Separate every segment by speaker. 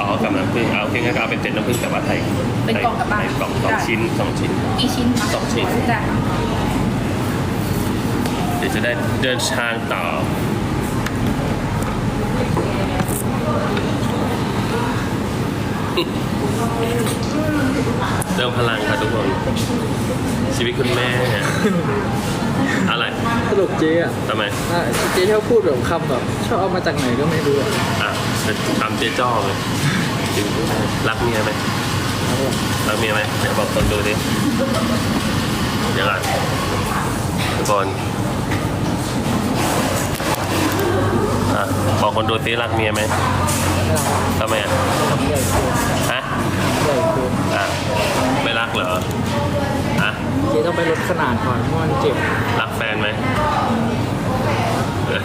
Speaker 1: อ๋อกับน้ำผึ้งเอาโอเคงั้นก็เอาเป็นเจ็ดน้ำผึ้งแต่ว่าไทย
Speaker 2: เป็นกล่องกลับบ้าน
Speaker 1: ใส่กล่องสอง
Speaker 2: ได้
Speaker 1: ชิ้นสองชิ้น
Speaker 2: กี่ชิ้นคะ
Speaker 1: สองชิ้น
Speaker 2: ได้ค่ะ
Speaker 1: เดี๋ยวจะได้เดินทางต่อเติมพลังค่ะทุกคน ชีวิตคุณแม่อะไร
Speaker 3: สรุปเจ๊อะ
Speaker 1: ทำไม
Speaker 3: อะเจ๊ชอบพูดแบบคำแบบชอบเอามาจากไหนก็ไม่รู้อะ
Speaker 1: อะ ทำเจ๊จ้อเลยชีวิตคุณแม่รักเมียไหม
Speaker 3: ครับผม
Speaker 1: รักเมียไหมเดี๋ยวบอกคนดูดิเดี๋ยวก่อนทุกคนอะบอกคนดูซิรักเมียไหม
Speaker 3: ไม่รัก
Speaker 1: ทำไมอะ
Speaker 3: ทำใหญ่เกิน
Speaker 1: ฮะ
Speaker 3: ใหญ่เกิน
Speaker 1: อะไม่รักเหรอฮะ
Speaker 3: เจ๊ต้องไปลดขนาดก่อนเพราะมันเจ็บ
Speaker 1: รักแฟนไหม เ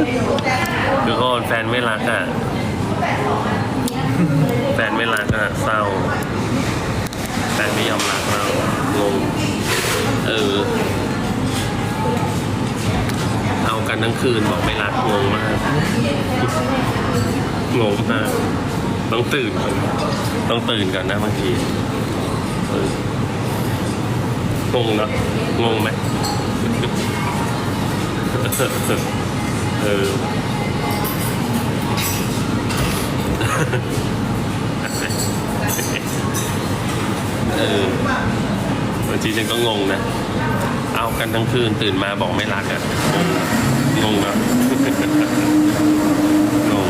Speaker 1: ออคือคนแฟนไม่รักอะ แฟนไม่รักอะเศร้า แฟนไม่ยอมรักเรางงเออ เอากันทั้งคืนบอกไม่รักงงมาก งงมาก ต้องตื่นก่อนต้องตื่นก่อนนะบางทีเออ งงเนาะงงไหมเออเออบางทีฉันก็งงนะ เอากันทั้งคืนตื่นมาบอกไม่รักอะ่ะ งงเนาะ งง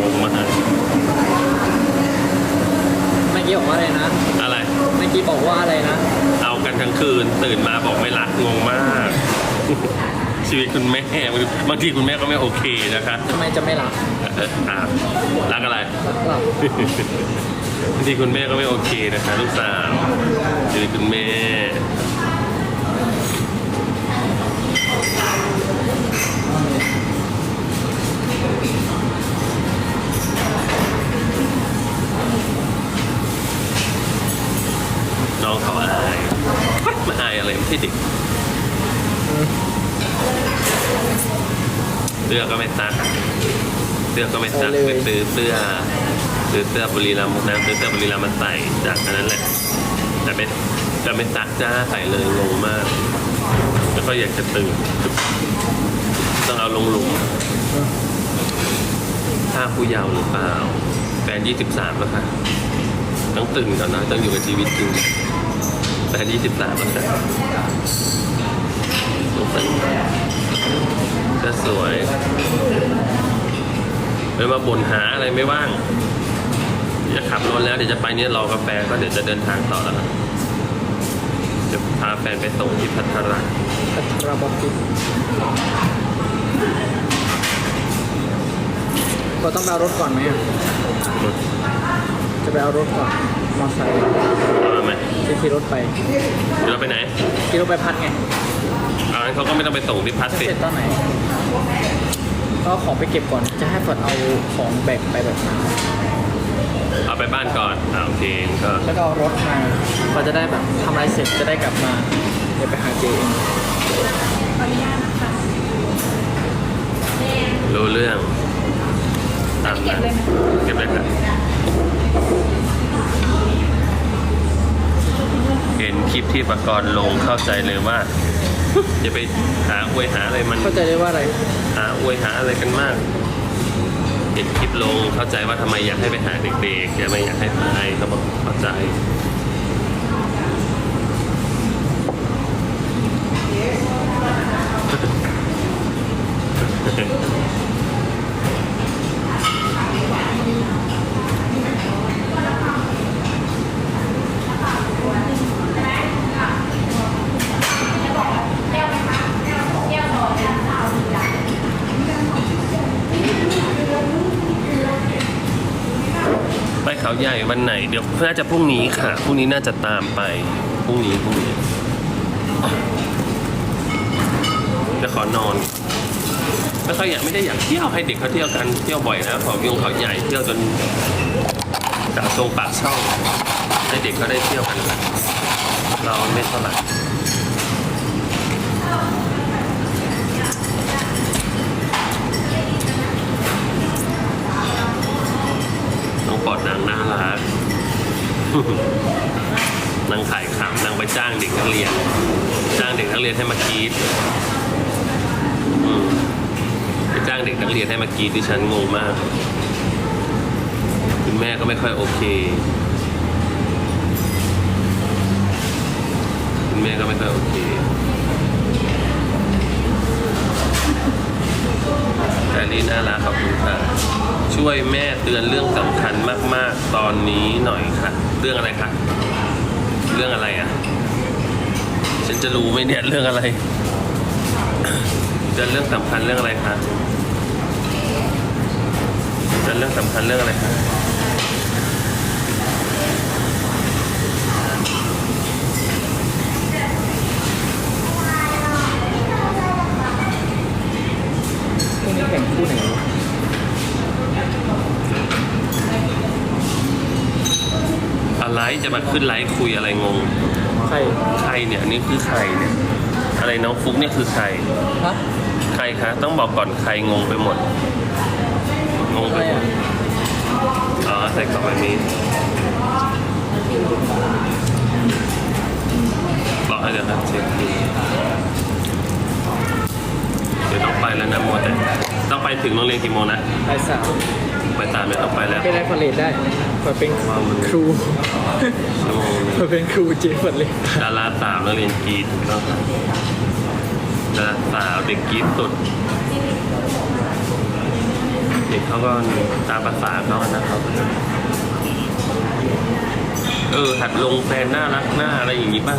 Speaker 1: งงมาก
Speaker 3: เมื่อกี้บอกว่าอะไรนะ
Speaker 1: อะไร
Speaker 3: เมื่อกี้บอกว่าอะไรนะ
Speaker 1: เอากันทั้ง คืน ตื่นมาบอกไม่รักงงมาก ชีวิตคุณแม่บางทีคุณแม่ก็ไม่โอเคนะคะ
Speaker 3: ทำไมจะไม่รัก
Speaker 1: เอ่ออะรักอะไร
Speaker 3: รักหลับบา
Speaker 1: งทีคุณแม่ก็ไม่โอเคนะคะลูกสาวชีวิตคุณแม่ น้องเขาอาย มาอายอะไรไม่ใช่เด็กเสื้อก็ไม่ซักเสื้อก็ไม่ซักไปซื้อเสื้อซื้อเสื้อบุรีรัมย์มุกน้ำซื้อเสื้อบุรีรัมย์มาใส่จากอันนั้นแหละแต่ไม่แต่ไม่ซักจ้าใส่เลยงงมาก แล้วก็อยากจะตื่นต้องเอาลงหลุมถ้าผู้เยาว์หรือเปล่า แฟนยี่สิบสามแล้วค่ะต้องตื่นก่อนนะต้องอยู่กับชีวิตจริง แฟนยี่สิบสามแล้วค่ะต้องตื่นก็สวยไม่มาบ่นหาอะไรไม่ว่าง จะขับรถแล้วเดี๋ยวจะไปเนี่ยรอกาแฟก็เดี๋ยวจะเดินทางต่อแล้วนะจะพาแฟนไปส่งที่พัทรา
Speaker 3: พัทรบกินก็ต้องไปเอารถก่อนไหมอะจะไปเอารถก่อน มอไซค์
Speaker 1: เอาไหม
Speaker 3: จะขี่รถไป
Speaker 1: เดี๋ยวเราไปไหน
Speaker 3: ขี่รถไปพัดไง
Speaker 1: เอางั้นเขาก็ไม่ต้องไปส่งที่พัท
Speaker 3: จะ
Speaker 1: สิ
Speaker 3: เสร็จตอนไหน ก็เอาของไปเก็บก่อน จะให้ฝนเอาของแบกไปแบบนั้น
Speaker 1: เอาไปบ้านก่อนอ่าโอเคก็
Speaker 3: แล้วก็เอารถมาเราจะได้แบบทำอะไรเสร็จจะได้กลับมา เดี๋ยวไปหาเจเอง
Speaker 2: ขออนุญาตนะคะ
Speaker 1: รู้เรื่องตาม
Speaker 2: เก็บ
Speaker 1: นั้น
Speaker 2: เลยไหม
Speaker 1: เก็บเลยครับ เห็นคลิปที่ประกรณ์ลงเข้าใจเลยว่า จะไปหาอวยหาอะไรมัน
Speaker 3: เข้าใจได้ว่าอะไร
Speaker 1: หาอวยหาอะไรกันมาก เห็นคลิปลงเข้าใจว่าทำไมอยากให้ไปหาเด็กๆทำไมอยากให้ไปเขาบอกเข้าใจ วันไหน เดี๋ยวน่าจะพรุ่งนี้ค่ะพรุ่งนี้น่าจะตามไปพรุ่งนี้พรุ่งนี้จะขอนอนไม่ค่อยอยากไม่ได้อยากเที่ยวให้เด็กเขาเที่ยวกันเที่ยวบ่อยนะเขายงเขาใหญ่เที่ยวจนจากตรงปากช่องให้เด็กเขาได้เที่ยวกัน เราไม่เท่าไหร่ ปอดนางน่ารักนางขายขำนางไปจ้างเด็กนักเรียน จ้างเด็กนักเรียนให้มากรีดไปจ้างเด็กนักเรียนให้มากรีดดิฉันงงมาก คุณแม่ก็ไม่ค่อยโอเค คุณแม่ก็ไม่ค่อยโอเคแอลลี่น่ารักขอบคุณค่ะ ช่วยแม่เตือนเรื่องสำคัญมาก ๆ ตอนนี้หน่อยค่ะ เรื่องอะไรคะเรื่องอะไรอะ ฉันจะรู้ไหมเนี่ยเรื่องอะไรเตือนเรื่องสำคัญเรื่องอะไรคะเตือนเรื่องสำคัญเรื่องอะไรคะ
Speaker 3: พรุ่งนี้แข่งคู่ไหนวะ
Speaker 1: อะไรจะมาขึ้นไลฟ์คุยอะไรงง
Speaker 3: ใคร
Speaker 1: ใครเนี่ยอันนี่คือใครเนี่ย อะไรน้องฟุกเนี่ยคือใคร
Speaker 3: ฮะ
Speaker 1: ใครคะต้องบอกก่อนใครงงไปหมด งง
Speaker 3: อะ
Speaker 1: ไป
Speaker 3: ไร
Speaker 1: หม
Speaker 3: อะ
Speaker 1: ดอ๋อใส่กล่องแบบนี้ บอกให้เดี๋ยวครับเช็คดูเดี๋ยวต้องไปแล้วนะโมวแต่ต้องไปถึงโรงเรียนกี่โมงนะ
Speaker 3: ไปสาว
Speaker 1: ไปตามไม่ต้องไปแล้ว
Speaker 3: ไปได้ฟอร์เรสได้เปิดเป็นครู
Speaker 1: ชั่วโมงหนึง
Speaker 3: เปิดเป็นครูเจฟอร์เรส
Speaker 1: ดาราสาวนักเรียนกรีดถูกต้องครับดาราสาวเด็กกรีดสุดเด็กเขาก็ตามภาษาเขานะครับเออหัดลงแฟนน่ารักหน้าอะไรอย่างนี้บ้าง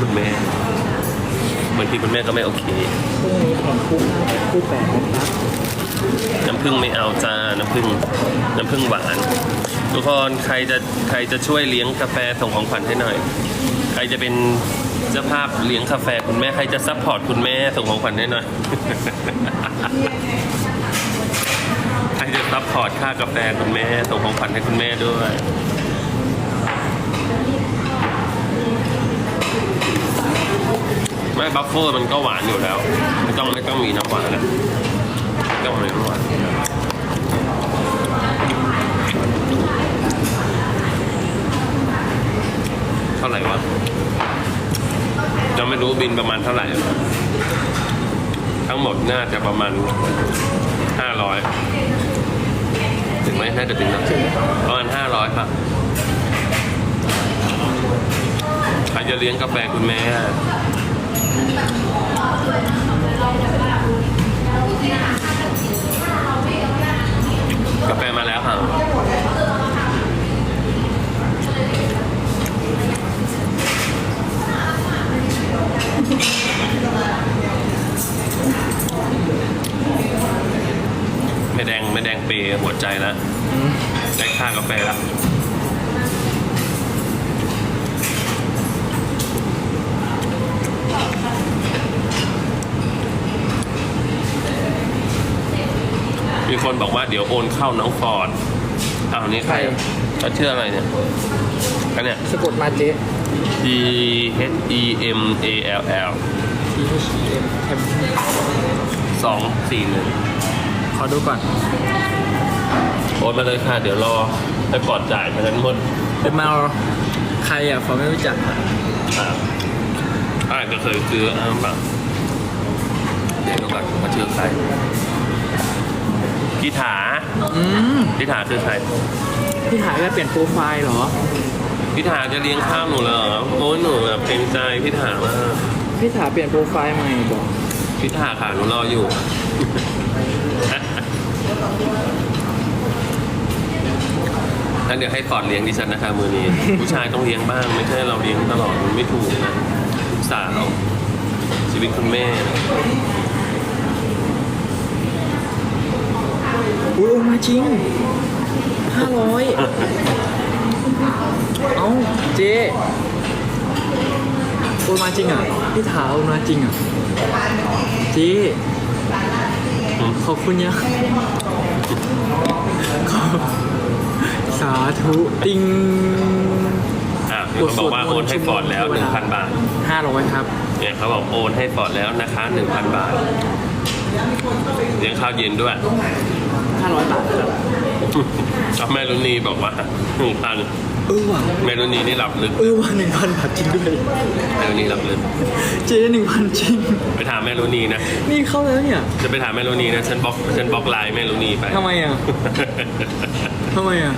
Speaker 1: คือคุณแม่บางทีคุณแม่ก็ไม่โอเค
Speaker 3: พรุ่งนี้แข่งคู่ห้าคู่แปดนะครับ
Speaker 1: น้ำผึ้งไม่เอาจ้า น้ำผึ้งน้ำผึ้งหวาน ทุกคนใครจะใครจะช่วยเลี้ยงกาแฟส่งของขวัญให้หน่อย ใครจะเป็นเจ้าภาพเลี้ยงกาแฟคุณแม่ใครจะซัพพอร์ตคุณแม่ส่งของขวัญให้หน่อย ใครจะซัพพอร์ตค่ากาแฟคุณแม่ส่งของขวัญให้คุณแม่ด้วย ไม่บัฟเฟอร์มันก็หวานอยู่แล้ว ไม่ต้องไม่ต้องมีน้ำหวานนะไม่ต้องมีน้ำหวานเท่าไหร่วะจะไม่รู้บินประมาณเท่าไหร่ ทั้งหมดน่าจะประมาณห้าร้อยถึงไหมน่าจะถึงนะประมาณห้าร้อยครับใครจะเลี้ยงกาแฟคุณแม่ กาแฟมาแล้วค่ะไม่แดงไม่แดงเปย์หัวใจแล้วได้ค่ากาแฟแล้ว คนบอกว่าเดี๋ยวโอนเข้าน้องฟอร์ดอ้าวนี่ใครอะเขาชื่ออะไรเนี่ยอันเนี้ย
Speaker 3: สะกดมาเจ
Speaker 1: D H E M A L L
Speaker 3: T H E M แทม
Speaker 1: สองสี่หนึ่ง
Speaker 3: ขอดูก่อน
Speaker 1: โอนมาเลยค่ะ เดี๋ยวรอไปกอดจ่ายทั้งนั้นหมด
Speaker 3: เดมาใครอะผมไม่รู้จักอะ
Speaker 1: อ่าอ่าก็เคยซื้ออ้าวแบบเดี๋ยวดูก่อนว่าชื่อใคร พิธา
Speaker 3: อืม
Speaker 1: พิธาคือใคร
Speaker 3: พี่หายแล้วเปลี่ยนโปรไฟล์เหรอ
Speaker 1: พิธาจะเลี้ยงข้าวหนูเหรอโอ้ยหนูแบบเกรงใจพิธามาก
Speaker 3: พี่ถาเปลี่ยนโปรไฟล์ใหม่บอก
Speaker 1: พิธาค่ะหนูรออยู่งั้นเดี๋ยวให้ฟอร์ดเลี้ยงดิฉันนะคะมือนี้ ผู้ชายต้องเลี้ยงบ้าง ไม่ใช่เราเลี้ยงตลอดมันไม่ถูกนะลูกสาวชีวิตคุณแม่
Speaker 3: อุ้ยโอนมาจริงห้าร้อยเอ้าเจ๊โอนมาจริงอะพี่ถาโอนมาจริงอะเจ๊ขอบคุณยังขอบสาธุติง
Speaker 1: อะมีคนบอกว่าโอนให้ฟอร์ดแล้ว 1,000 บาท
Speaker 3: ห้าร้อยครับ
Speaker 1: เนี่ยเขาบอกโอนให้ฟอร์ดแล้วนะคะ 1,000 บาทเลี้ยงข้าวเย็นด้วย
Speaker 3: ห้าร้อยบาทครับ
Speaker 1: ก็แม่รุนีบอกว่าหนึ่งพัน
Speaker 3: เออว่ะ
Speaker 1: แม่รุนีนี่หลับลึก
Speaker 3: เออว่ะหนึ่งพันบาทจริงด้วย
Speaker 1: แม่รุนีหลับลึก
Speaker 3: เจ๊หนึ่งพันจริง
Speaker 1: ไปถามแม่รุนีนะ
Speaker 3: นี่เข้าแล้วเนี่ย
Speaker 1: จะไปถามแม่รุนีนะฉันบล็อกฉันบล็อกไลน์แม่รุนีไป
Speaker 3: ทำไมอะทำไมอะ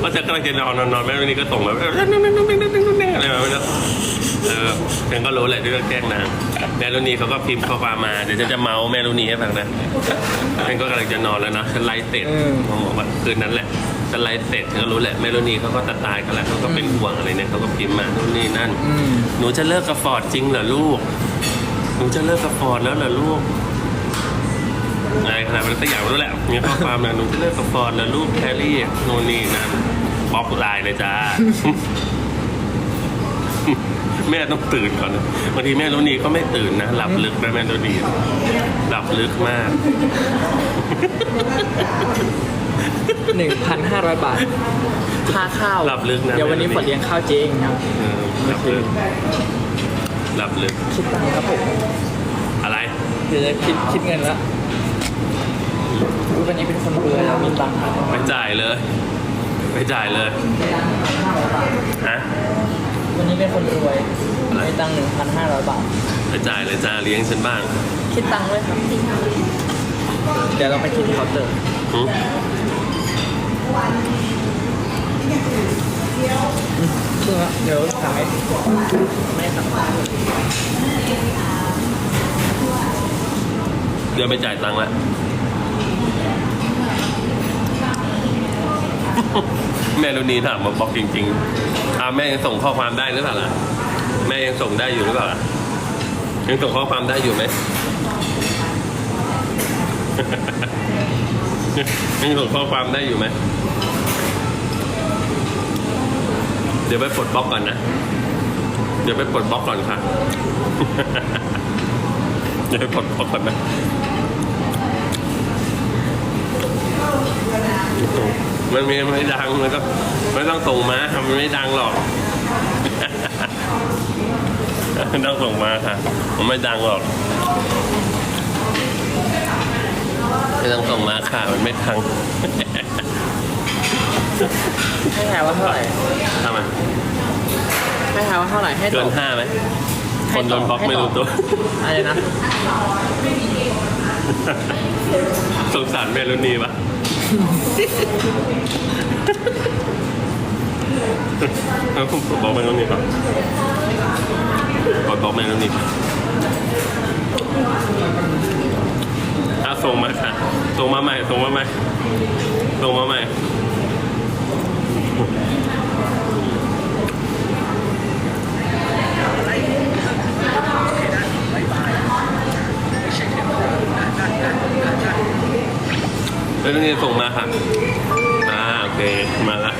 Speaker 1: เพราะฉันกำลังจะนอนนอนนอนแม่รุนีก็ส่งมาอะไรมาไม่รู้ เออฉันก็รู้แหละที่จะแกล้งนางแม่รุนีเขาก็พิมพ์ข้อความมา เดี๋ยวฉันจะเมาแม่รุนีให้ฟังนะฉันก็กำลังจะนอนแล้วนะฉันไลฟ์เสร็จเขาบอกว่าคืนนั้นแหละฉันไลฟ์เสร็จฉันก็รู้แหละแม่รุนีเขาก็ตาตายกันแล้วเขาก็เป็นห่วงอะไรเนี่ยเขาก็พิมพ์มานู่นนี่นั่น
Speaker 3: อืม
Speaker 1: หนูจะเลิกกับฟอร์ดจริงเหรอลูก หนูจะเลิกกับฟอร์ดแล้วเหรอลูกอะไรขนาดนั้นก็อยากรู้แหละมีข้อความนะหนูจะเลิกกับฟอร์ดแล้วลูกแคลรี่โน่นนี่นั่นบล็อกไลน์เลยจ้า แม่ต้องตื่นก่อนนะบางทีแม่รุนีก็ไม่ตื่นนะ หลับลึกนะแม่รุนีหลับลึกมาก
Speaker 3: หนึ่งพันห้าร้อยบาท ค่าข้าว
Speaker 1: หลับลึกนะ
Speaker 3: เดี๋ยววันนี้
Speaker 1: ไม่
Speaker 3: ฝ
Speaker 1: ได้
Speaker 3: นเลี้ยงข้าวเจ๊เองครับ
Speaker 1: เออหลับลึกหลับลึก
Speaker 3: คิดตังค์ครับผม
Speaker 1: อะไร
Speaker 3: เดี๋ยวจะคิดคิดเงินละอุ๊ยวันนี้เป็นคนรวยแล้วมีตังค์ครับ
Speaker 1: ไปจ่ายเลย ไปจ่ายเลยฮะ
Speaker 3: วันนี้เป็นคนรวย
Speaker 1: อะไร
Speaker 3: มีตังค์หนึ่งพันห้าร้อยบาท
Speaker 1: ไปจ่ายเลยจ้าเลี้ยงฉันบ้าง
Speaker 3: คิดตังค์ด้วยครับ เดี๋ยวเราไปคิดที่เคาน์เตอร์
Speaker 1: หึ
Speaker 3: ครึ่งละเดี๋ยวขายไม่ครับ
Speaker 1: เดี๋ยวไปจ่ายตังค์ละ แม่รุนีถามมาบอกจริงๆอ่าแม่ยังส่งข้อความได้หรือเปล่าล่ะแม่ยังส่งได้อยู่หรือเปล่าล่ะยังส่งข้อความได้อยู่ไหมยังส่งข้อความได้อยู่ไหมเดี๋ยวไปปลดบล็อกก่อนนะ เดี๋ยวไปปลดบล็อกก่อนค่ะ เดี๋ยวไปปลดบล็อกก่อนนะ มันมีไม่ดังมันก็ไม่ต้องส่งมามันไม่ดังหรอกไม่ต้องส่งมาค่ะ มันไม่ดังหรอกไม่ต้องส่งมาค่ะ มันไม่ดัง
Speaker 3: ให้ทายว่าเท่าไหร่
Speaker 1: ทำไม
Speaker 3: ให้ทายว่าเท่าไหร่ให้ต
Speaker 1: เกิ
Speaker 3: อนบ
Speaker 1: ห้าไหม
Speaker 3: ให้
Speaker 1: คนโดนบล็อกไม่รู้ตัว
Speaker 3: อะไรนะ
Speaker 1: สงสารแม่รุ่นนี้ปะ เอาผมบอกแม่รุ่นนี้ปะกดบอกแม่รุ่นนี้ปะอะส่งมาค่ะส่งมาใหม่ส่งมาใหม่ส่งมาใหม่ แล้วนี่ส่งมาค่ะอ่าโอเคมาล้ว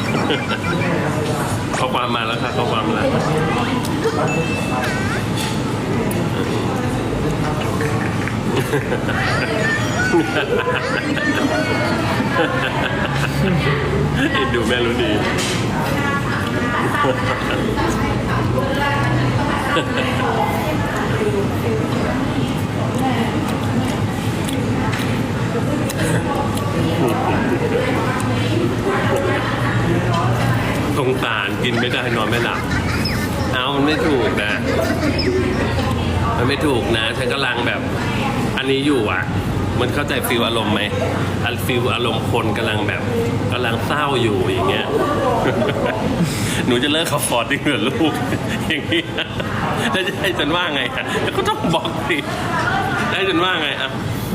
Speaker 1: ข้อความมาแล้วค่ะข้อความมาแล้วเอ็นดูแม่รู้ดี เข้าใจฟิลอารมณ์ไหมอันฟิลอารมณ์คนกำลังแบบกำลังเศร้าอยู่อย่างเงี้ย หนูจะเลิกขับฟอร์ดดิเหรอลูก อย่างนี้แล้วจะให้ฉันว่าไงอะแล้วก็ต้องบอกสิให้ฉันว่าไงอะ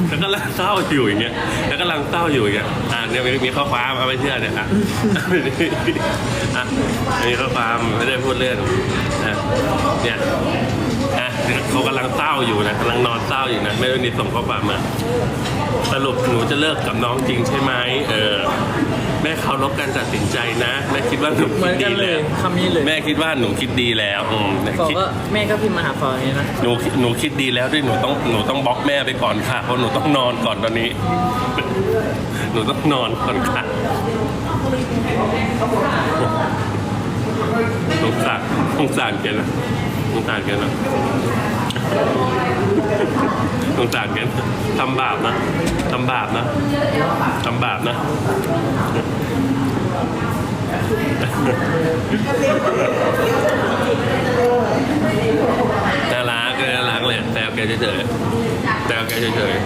Speaker 1: แล้วก็ลังเศร้าอยู่อย่างเงี้ย แล้วกำลังเศร้าอยู่อย่างเงี้ย อ่าเนี่ยมีข้อความเอาไม่เชื่อเนี่ยอะอะมีข้อความไม่ได้พูดเล่นนะเนี่ย อะเขากำลังเศร้าอยู่นะกำลังนอนเศร้าอยู่นะไม่ได้นิดส่งข้อความมา สรุปหนูจะเลิกกับน้องจริงใช่ไหมเออแม่เคารพการตัดสินใจนะแม่คิดว่าหนู
Speaker 3: เหมื
Speaker 1: คิ
Speaker 3: อ
Speaker 1: ด
Speaker 3: นกั
Speaker 1: ดี
Speaker 3: นเลย
Speaker 1: แล้ว
Speaker 3: คำนี้เลย
Speaker 1: แม่คิดว่าหนูคิดดีแล้วอืมแม่
Speaker 3: ฟอ
Speaker 1: คิด
Speaker 3: ก็แม่ก็พิมพ์มาหาฟออย่างนี้นะ
Speaker 1: หนูหนูคิดดีแล้วด้วยหนูต้องหนูต้องบล็อกแม่ไปก่อนค่ะ เพราะหนูต้องนอนก่อนตอนนี้ หนูต้องนอนก่อนค่ะสงสารสงสารแกนะ สงสารแกนะสงสารแกนทำบาปนะทำบาปนะทำบาปนะน่ารักน่ารักเลยแซวแกเฉยๆแซวแกเฉยๆ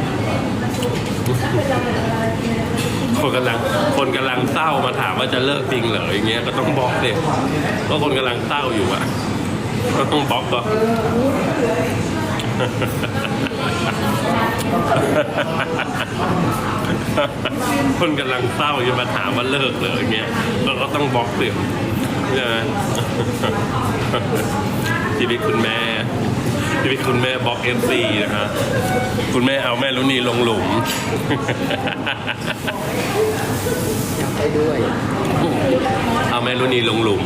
Speaker 1: คนกำลังคนกำลังเศร้ามาถามว่าจะเลิกจริงเหรออย่างเงี้ยก็ต้องบอกเด็กก็คนกำลังเศร้าอยู่อะ ต้องบล็อกก็คนกำลังเศร้าจะมาถามว่าเลิกเหรออย่างเงี้ยเราก็ต้องบล็อกเสียงใช่ไหมชีวิตคุณแม่ ชีวิตคุณแม่บล็อกเอฟซีนะคะคุณแม่เอาแม่รุนีลงหลุม
Speaker 3: อยากไปด้วย
Speaker 1: เอาแม่รุนีลงหลุม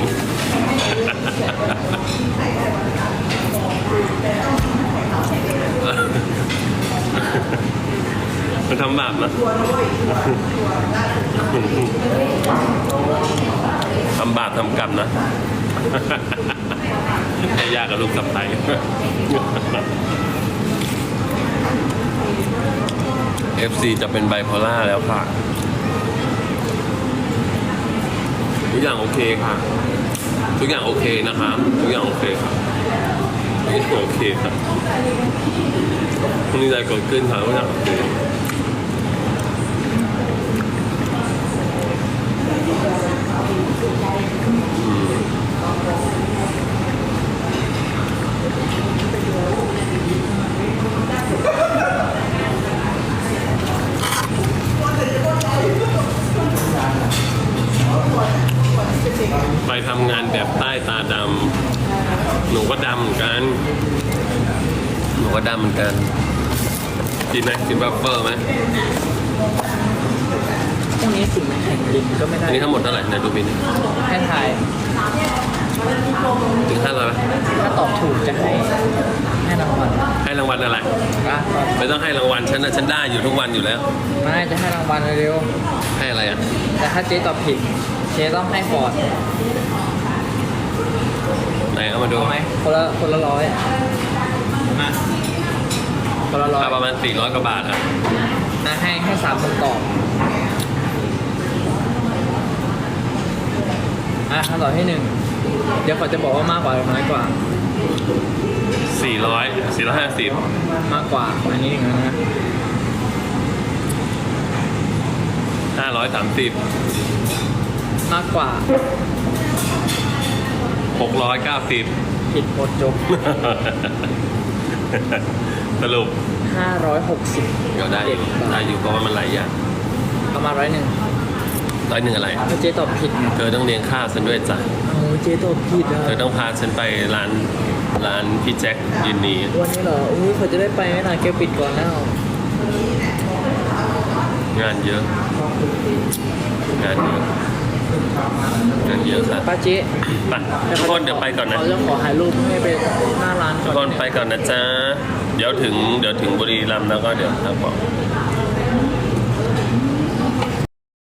Speaker 1: มันทำบาปนะทำบาปทำกรรมนะ ให้ยากกับลูกสะใภ้ FC จะเป็นไบโพล่าแล้วค่ะทุกอย่างโอเคค่ะ ทุกอย่างโอเคนะครับทุกอย่างโอเคครับทุกอย่างโอเคครับไม่มีอะไรเกิดขึ้นค่ะทุกอย่างโอเคอืม ไปทำงานแบบใต้ตาดำ หนูก็ดำเหมือนกัน หนูก็ดำเหมือนกัน กินไหมกินบัฟเฟอร์ไหม
Speaker 3: พรุ่งนี้สิ่งแข่งลิงก็ไม่ได้
Speaker 1: อันนี้ทั้งหมดเท่าไหร่ในดูบิน
Speaker 3: ให้ทาย
Speaker 1: ถึงห้าร้อยไหม
Speaker 3: ถ้าตอบถูกจะให้ให้รางวัล
Speaker 1: ให้รางวัลอะไร
Speaker 3: อะตอบ
Speaker 1: ไม่ต้องให้รางวัลฉันนะฉันได้อยู่ทุกวันอยู่แล้ว
Speaker 3: ไม่จะให้รางวัลเร็ว
Speaker 1: ให้อะไรอะ
Speaker 3: ๆแต่ถ้าเจ๊ตอบผิด เจ๊ต้องให้ฟอร์ด
Speaker 1: ไหนเอามาดู
Speaker 3: เอาไหมคนละคนละร้อยมาคนละร้อย
Speaker 1: เอาประมาณสี่ร้อยกว่าบาทอะ
Speaker 3: นะให้ให้สามคนตอบอะคำตอบที่หนึ่ง เดี๋ยวขอจะบอกว่ามากกว่าหรือน้อยกว่า
Speaker 1: สี่ร้อยสี่ร้อยห้าสิบ
Speaker 3: มากกว่าอันนี้หนึ่งนะ
Speaker 1: ห้าร้อยสามสิบ
Speaker 3: มากกว่า
Speaker 1: หกร้อยเก้าสิบ
Speaker 3: ผิดหมดจบ
Speaker 1: สรุป
Speaker 3: 560
Speaker 1: เดี๋ยวได้อยู่ได้อยู่เพราะว่ามันหลายอย่าง
Speaker 3: ประมาณร้อยหนึ่ง
Speaker 1: ร้อยหนึ่งอะไร
Speaker 3: ถ้าเจ๊ตอบผิดเนี่ย
Speaker 1: เธอต้องเลี้ยงข้าวฉันด้วยจ้ะ
Speaker 3: เอาเจ๊ตอบผิดอะ
Speaker 1: เธอต้องพาฉันไปร้านร้านพี่แจ็คยินนี
Speaker 3: วันนี้เหรอ อุ้ยเขาจะได้ไปไหมล่ะแกปิดก่อนแล้ว
Speaker 1: งานเยอะ งานเยอะงานเยอะครับ
Speaker 3: ป้าเจ๊
Speaker 1: ไปทุกคนเดี๋ยวไปก่อนนะ
Speaker 3: เขาจะขอถ่ายรูปให้ไปหน้าร้าน
Speaker 1: ทุ
Speaker 3: ก่
Speaker 1: ก
Speaker 3: อน
Speaker 1: คนไปก่อนนะจ๊ะ เดี๋ยวถึงเดี๋ยวถึงบุรีรัมย์แล้วก็เดี๋ยวครับบอก
Speaker 3: โ